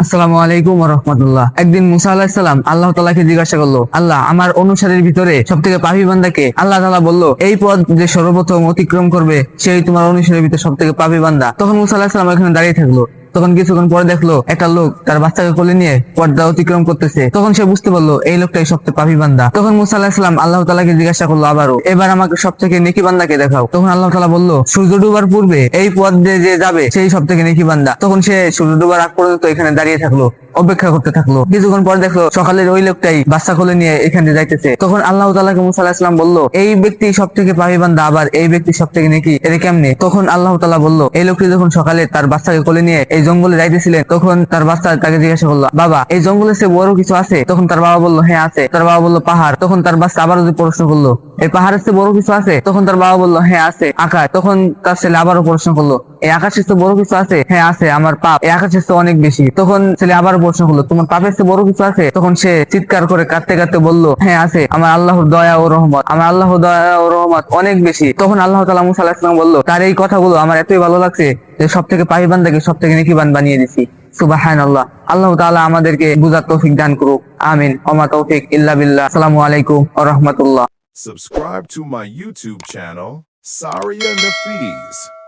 আসসালামু আলাইকুম রহমতুল্লাহ। একদিন মুসা আলাহিসাল্লাম আল্লাহ তালাকে জিজ্ঞাসা করল, আল্লাহ, আমার অনুসারীর ভিতরে সব থেকে পাপি বান্দাকে? আল্লাহ তালা বলল, এই পদ যে সর্বপ্রথম অতিক্রম করবে, সেই তোমার অনুসারীর ভিতরে সব থেকে পাপি বান্দা। তখন মুসা আলাহিসাল্লাম এখানে দাঁড়িয়ে থাকল। তখন কিছুক্ষণ পরে দেখল একটা লোক তার বাচ্চাকে কোলে নিয়ে পর্দা অতিক্রম করতেছে। তখন সে বুঝতে পারল, এই লোকটাই সবচেয়ে পাপি বান্দা। তখন মুসা আলাহিসাল্লাম আল্লাহ তালাকে জিজ্ঞাসা করল আবারও, এবার আমাকে সব থেকে নেকি বান্দাকে দেখাও। তখন আল্লাহ তালা বলল, সূর্য ডুবার পূর্বে এই পথ দিয়ে যে যাবে, সেই সব থেকে নেকি বান্দা। তখন সে সূর্য ডুবার আগ পর্যন্ত এখানে দাঁড়িয়ে থাকল। অপেক্ষা করতে থাকল। কিছুক্ষণ পর দেখল সকালের ওই লোকটাই বাচ্চা কোলে নিয়ে এখানে যাইতেছে। তখন আল্লাহ তালাকে মুসা আলাহিসাল্লাম বলল, এই ব্যক্তি সব থেকে পাপি বান্দা আবার এই ব্যক্তি সব থেকে নেকি? এটা কেমনে? তখন আল্লাহ তালা বলল, এই লোকটি যখন সকালে তার বাচ্চাকে কোলে নিয়ে এই জঙ্গলে যাইতেছিলেন, তখন তার বাচ্চা তাকে জিজ্ঞাসা করল, বাবা, এই জঙ্গলে সে বড় কিছু আছে? তখন তার বাবা বলল হ্যাঁ আছে। তার বাবা বলল, পাহাড়। তখন তার বাচ্চা আবার প্রশ্ন করল এই পাহাড়ের চেয়ে বড় কিছু আছে? তখন তার বাবা বলল হ্যাঁ আছে। আকাশ। তখন তার ছেলে আবারও প্রশ্ন করল, এই আকাশের চেয়ে বড় কিছু আছে? হ্যাঁ আছে, আমার পাপ। এই আকাশের চেয়ে অনেক বেশি। তখন ছেলে আবার প্রশ্ন করল, তোমার পাপের চেয়ে বড় কিছু আছে? তখন সে চিৎকার করে কাঁদতে কাঁদতে বলল হ্যাঁ আছে। আমার আল্লাহর দয়া ও রহমত, আমার আল্লাহর দয়া ও রহমত অনেক বেশি। তখন আল্লাহ তালা মুসা বলল, তার এই কথাগুলো আমার এতই ভালো লাগছে যে সব থেকে পাহি বান্দাকে সব থেকে নেকিবান বানিয়ে দিছি। সুবাহান আল্লাহ আল্লাহ তালা আমাদেরকে বুঝার তৌফিক দান করুক। আমিন। ওমা তৌফিক ইল্লা বিল্লাহ। আসসালামু আলাইকুম ওয়া রাহমাতুল্লাহ। Subscribe to my YouTube channel, Saria Nafis.